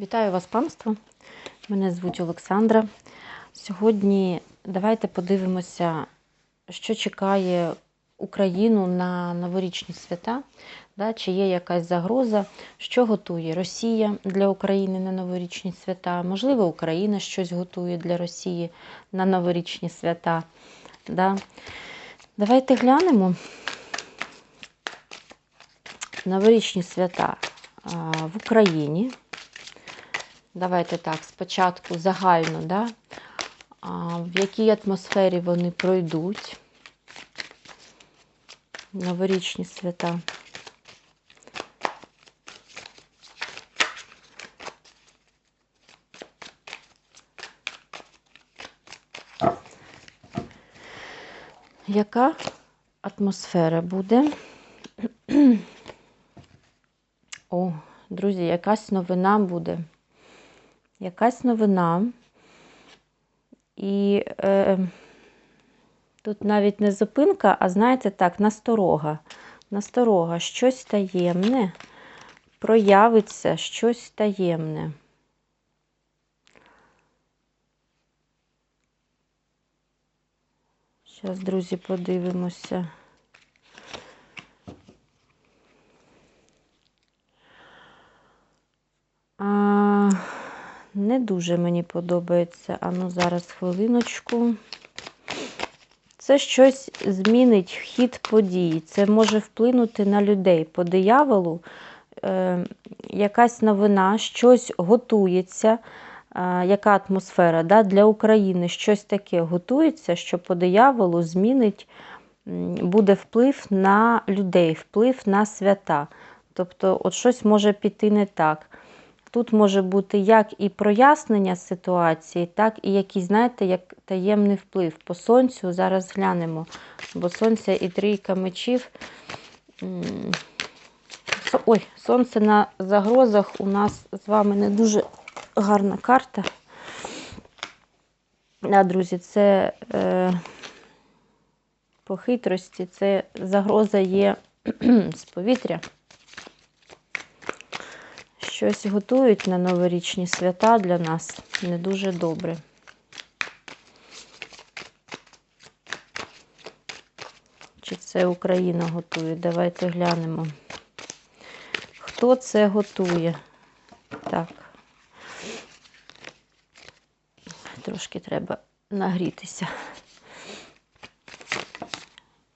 Вітаю вас, панство! Мене звуть Олександра. Сьогодні давайте подивимося, що чекає Україну на новорічні свята, да, чи є якась загроза, що готує Росія для України на новорічні свята. Можливо, Україна щось готує для Росії на новорічні свята. Да. Давайте глянемо. Новорічні свята в Україні. Давайте так, спочатку загально, да? а, в якій атмосфері вони пройдуть. Новорічні свята. Яка атмосфера буде? О, друзі, якась новина буде. Якась новина. І е, тут навіть не зупинка, а знаєте так, насторога. Насторога, щось таємне, проявиться щось таємне. Зараз, друзі, подивимося. А, не дуже мені подобається. А ну зараз хвилиночку. Це щось змінить хід подій. Це може вплинути на людей по дияволу. Е, якась новина, щось готується. Е, яка атмосфера да, для України щось таке готується, що по дияволу змінить, буде вплив на людей, вплив на свята. Тобто, от щось може піти не так. Тут може бути як і прояснення ситуації, так і якийсь, знаєте, як таємний вплив. По сонцю зараз глянемо, бо сонце і трійка мечів. Ой, сонце на загрозах у нас з вами не дуже гарна карта. Да, друзі, це е, по хитрості, це загроза є з повітря. Щось готують на новорічні свята для нас не дуже добре. Чи це Україна готує? Давайте глянемо. Хто це готує? Так. Трошки треба нагрітися.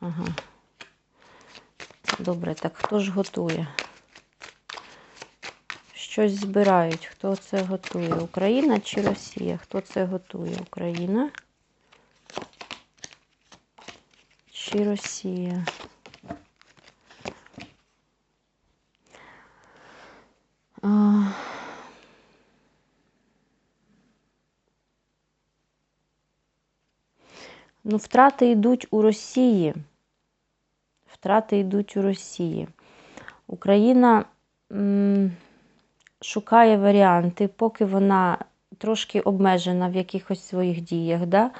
Ага. Добре, так хто ж готує? Щось збирають. Хто це готує? Україна чи Росія? Хто це готує? Україна чи Росія? А... Ну, втрати йдуть у Росії. Втрати йдуть у Росії. Україна м шукає варіанти, поки вона трошки обмежена в якихось своїх діях, да?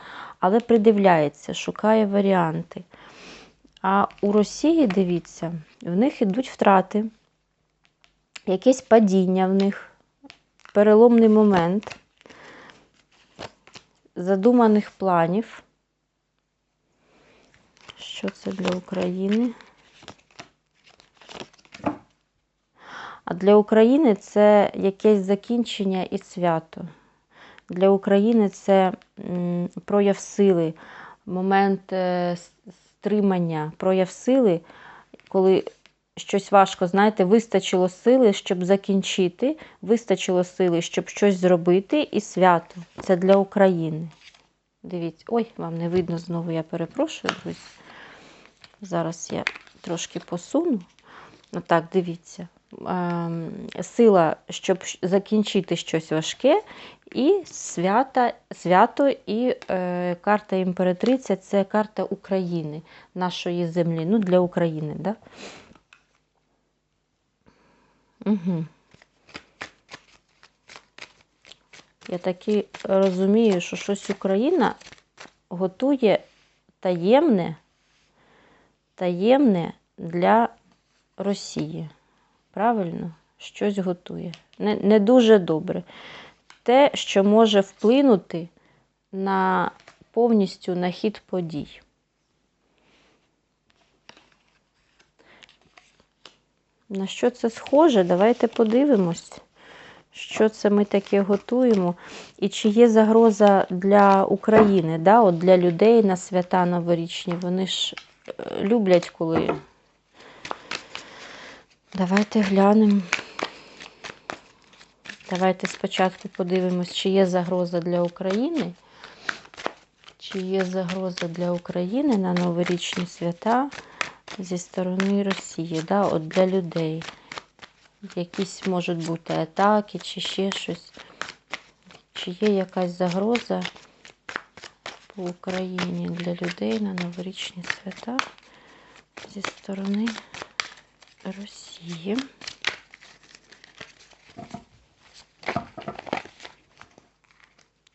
але придивляється, шукає варіанти. А у Росії, дивіться, в них йдуть втрати, якесь падіння в них, переломний момент задуманих планів. Що це для України? А для України це якесь закінчення і свято. Для України це прояв сили, момент е, стримання, прояв сили, коли щось важко, знаєте, вистачило сили, щоб закінчити, вистачило сили, щоб щось зробити, і свято. Це для України. Дивіться, ой, вам не видно знову, я перепрошую, друзі. Зараз я трошки посуну. Отак, дивіться. Ем, сила, щоб закінчити щось важке, і свята, свято, і е, карта імператриця це карта України, нашої землі. Ну, для України, да? Угу. Я таки розумію, що щось Україна готує таємне, таємне для Росії. Правильно, щось готує. Не, не дуже добре. Те, що може вплинути на повністю на хід подій. На що це схоже? Давайте подивимось, що це ми таке готуємо. І чи є загроза для України, да? От для людей на свята новорічні. Вони ж е, люблять, коли. Давайте глянемо. Давайте спочатку подивимось, чи є загроза для України. Чи є загроза для України на новорічні свята зі сторони Росії, да, от для людей. Якісь можуть бути атаки чи ще щось. Чи є якась загроза по Україні для людей на новорічні свята зі сторони Росії?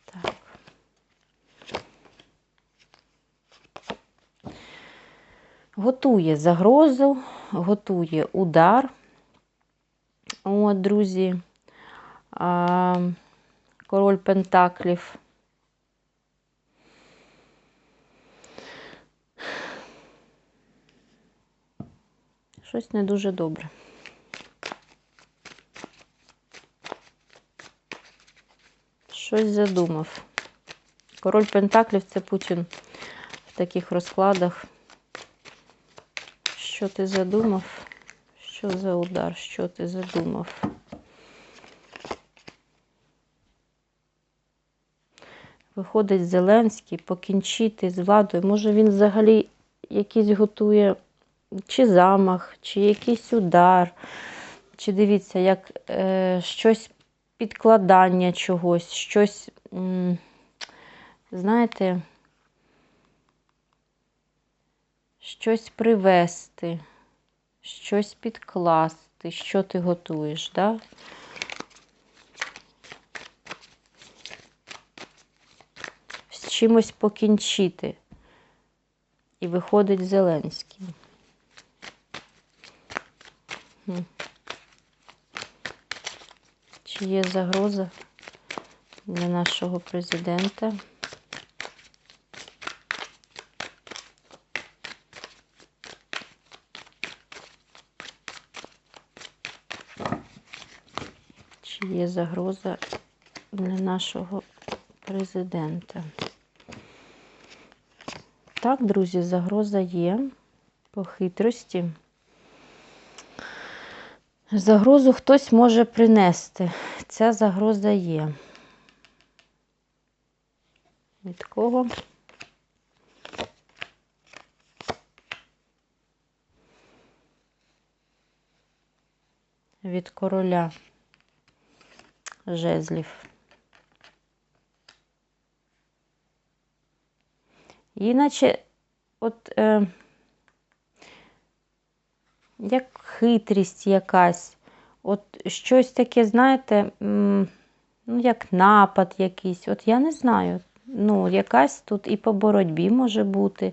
Так. Готує загрозу, готує удар. От, друзі, король Пентаклів. Щось не дуже добре. Щось задумав. Король Пентаклів це Путін в таких розкладах. Що ти задумав? Що за удар? Що ти задумав? Виходить Зеленський покінчити з владою. Може він взагалі якийсь готує чи замах, чи якийсь удар, чи дивіться, як е, щось підкладання чогось, щось, знаєте, щось привезти, щось підкласти, що ти готуєш, да? З чимось покінчити. І виходить Зеленський. Чи є загроза для нашого президента? Чи є загроза для нашого президента? Так, друзі, загроза є по хитрості. Загрозу хтось може принести. Ця загроза є. Від кого? Від короля жезлів. Іначе, от е, як хитрість якась, от щось таке, знаєте, ну, як напад якийсь, от я не знаю. Ну, якась тут і по боротьбі може бути.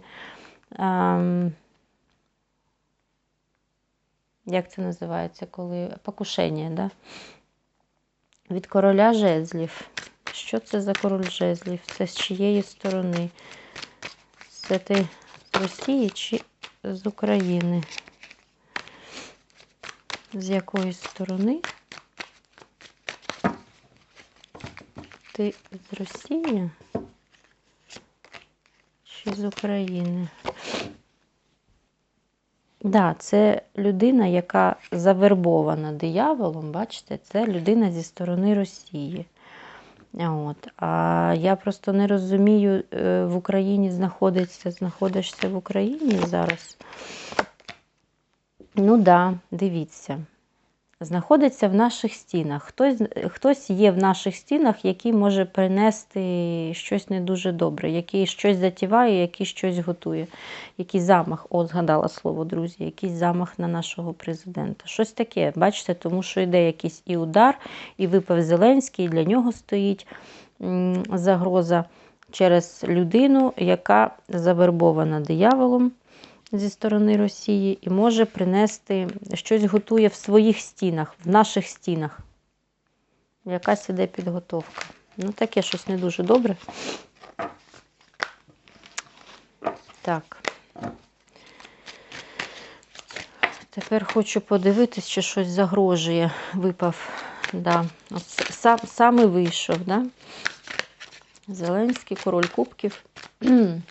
Ем, як це називається, коли покушення, да? Від короля жезлів. Що це за король жезлів? Це з чиєї сторони? Це ти з Росії чи з України? З якої сторони? Ти з Росії чи з України? Да, це людина, яка завербована дияволом, бачите, це людина зі сторони Росії. От. А я просто не розумію, е, в Україні знаходиться, знаходишся в Україні зараз. Ну да, дивіться. Знаходиться в наших стінах. Хтось хтось є в наших стінах, який може принести щось не дуже добре, який щось затіває, який щось готує. Якийсь замах, о, згадала слово, друзі, якийсь замах на нашого президента. Щось таке, бачите, тому що йде якийсь і удар, і випав Зеленський, і для нього стоїть загроза через людину, яка завербована дияволом зі сторони Росії і може принести щось готує в своїх стінах, в наших стінах. якась іде підготовка. Ну, таке щось не дуже добре. Так. Тепер хочу подивитись, чи щось загрожує. Випав. Да. От сам, саме вийшов, да? Зеленський, король кубків.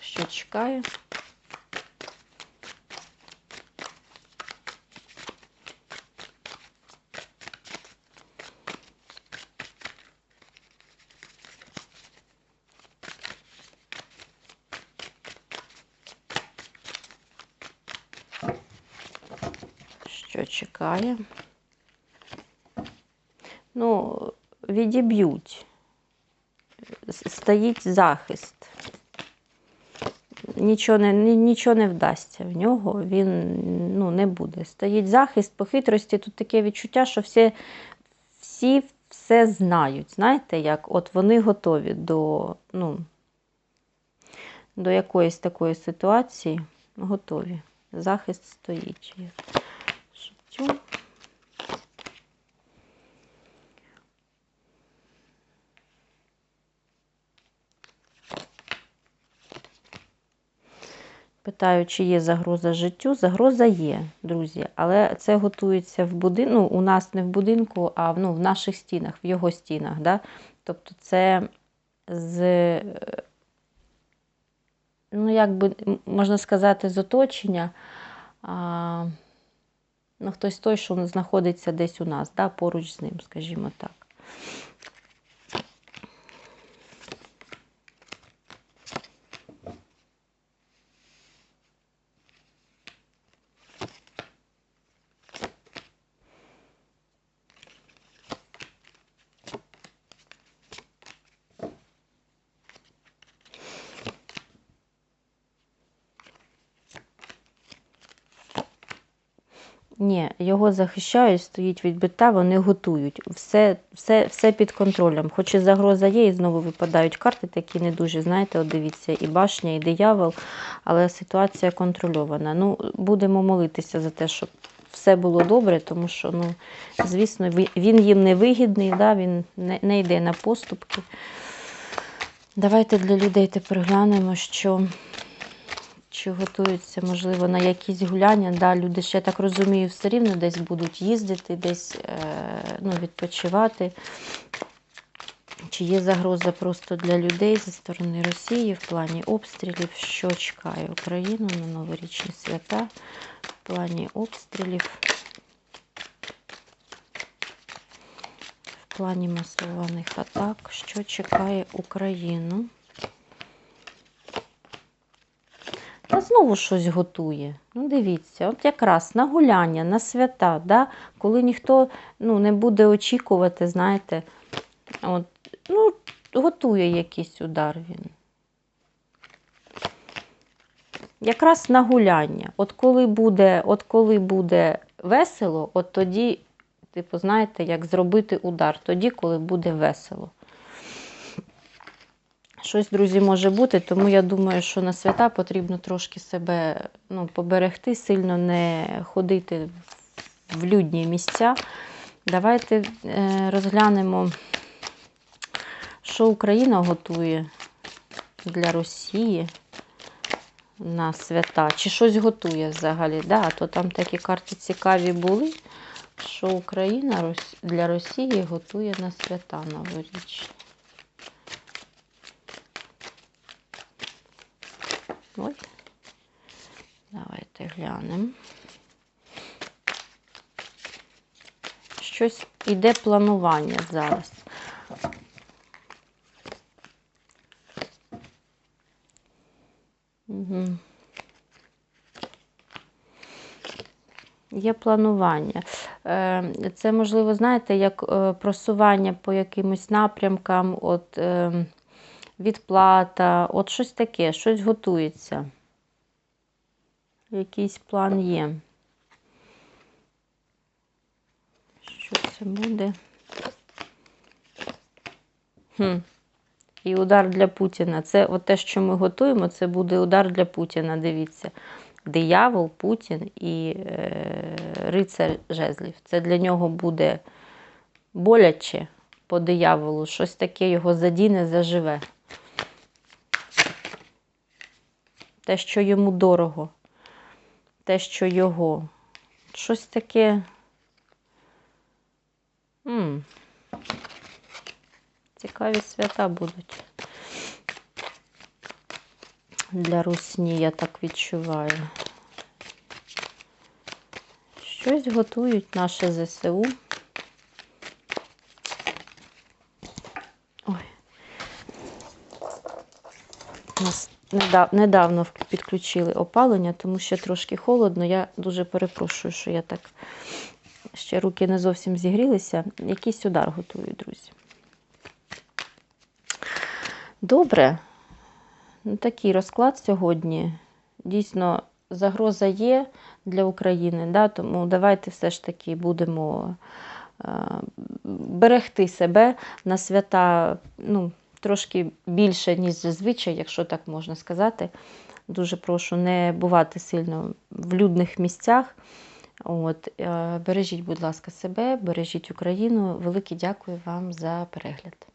Що чекає? Що чекає? Ну, відіб'ють. Стоїть захист. Нічого не, нічого не вдасться в нього, він ну, не буде. Стоїть захист по хитрості. Тут таке відчуття, що всі, всі все знають. Знаєте, як от вони готові до, ну, до якоїсь такої ситуації. Готові. Захист стоїть. Життю. Питаю, чи є загроза життю. Загроза є, друзі, але це готується в будинку. Ну, у нас не в будинку, а ну, в наших стінах, в його стінах. Да? Тобто це з, е, ну, як би можна сказати, з оточення. А, ну, хтось той, що знаходиться десь у нас, да? поруч з ним, скажімо так. Його захищають, стоїть відбита, вони готують. Все, все, все під контролем. Хоч і загроза є, і знову випадають карти, такі не дуже, знаєте, от дивіться, і башня, і диявол, але ситуація контрольована. Ну, будемо молитися за те, щоб все було добре, тому що, ну, звісно, він їм не вигідний, да, він не, не йде на поступки. Давайте для людей тепер глянемо, що чи готуються, можливо, на якісь гуляння. Да, люди я так розумію, все рівно десь будуть їздити, десь е, ну, відпочивати. Чи є загроза просто для людей зі сторони Росії в плані обстрілів, що чекає Україну на новорічні свята в плані обстрілів, в плані масованих атак, що чекає Україну? Знову щось готує. Ну, дивіться, от якраз на гуляння, на свята, да? коли ніхто ну, не буде очікувати, знаєте, от, ну, готує якийсь удар він. Якраз на гуляння. От коли буде, от коли буде весело, от тоді, типу, знаєте, як зробити удар, тоді, коли буде весело. Щось, друзі, може бути, тому я думаю, що на свята потрібно трошки себе ну, поберегти, сильно не ходити в людні місця. Давайте е, розглянемо, що Україна готує для Росії на свята. Чи щось готує взагалі? Да, то там такі карти цікаві були, що Україна для Росії готує на свята новорічні. Ой. Давайте глянемо. Щось іде планування зараз. Є планування. Е, Це, можливо, знаєте, як е, просування по якимось напрямкам, от е, відплата, от щось таке, щось готується. Якийсь план є. Що це буде? Хм. І удар для Путіна. Це от те, що ми готуємо, це буде удар для Путіна. Дивіться. Диявол, Путін і е, рицар жезлів. Це для нього буде боляче по дияволу, щось таке його задіне, заживе. Те, що йому дорого, те, що його. Щось таке. м Цікаві свята будуть. Для русні, я так відчуваю. Щось готують наше ЗСУ. Ой. Нас недав- недавно підключили опалення, тому що трошки холодно. Я дуже перепрошую, що я так ще руки не зовсім зігрілися. Якийсь удар готую, друзі. Добре. Ну, такий розклад сьогодні. Дійсно, загроза є для України, да? тому давайте все ж таки будемо е, берегти себе на свята ну, трошки більше, ніж зазвичай, якщо так можна сказати. Дуже прошу не бувати сильно в людних місцях. От, е, бережіть, будь ласка, себе, бережіть Україну. Велике дякую вам за перегляд.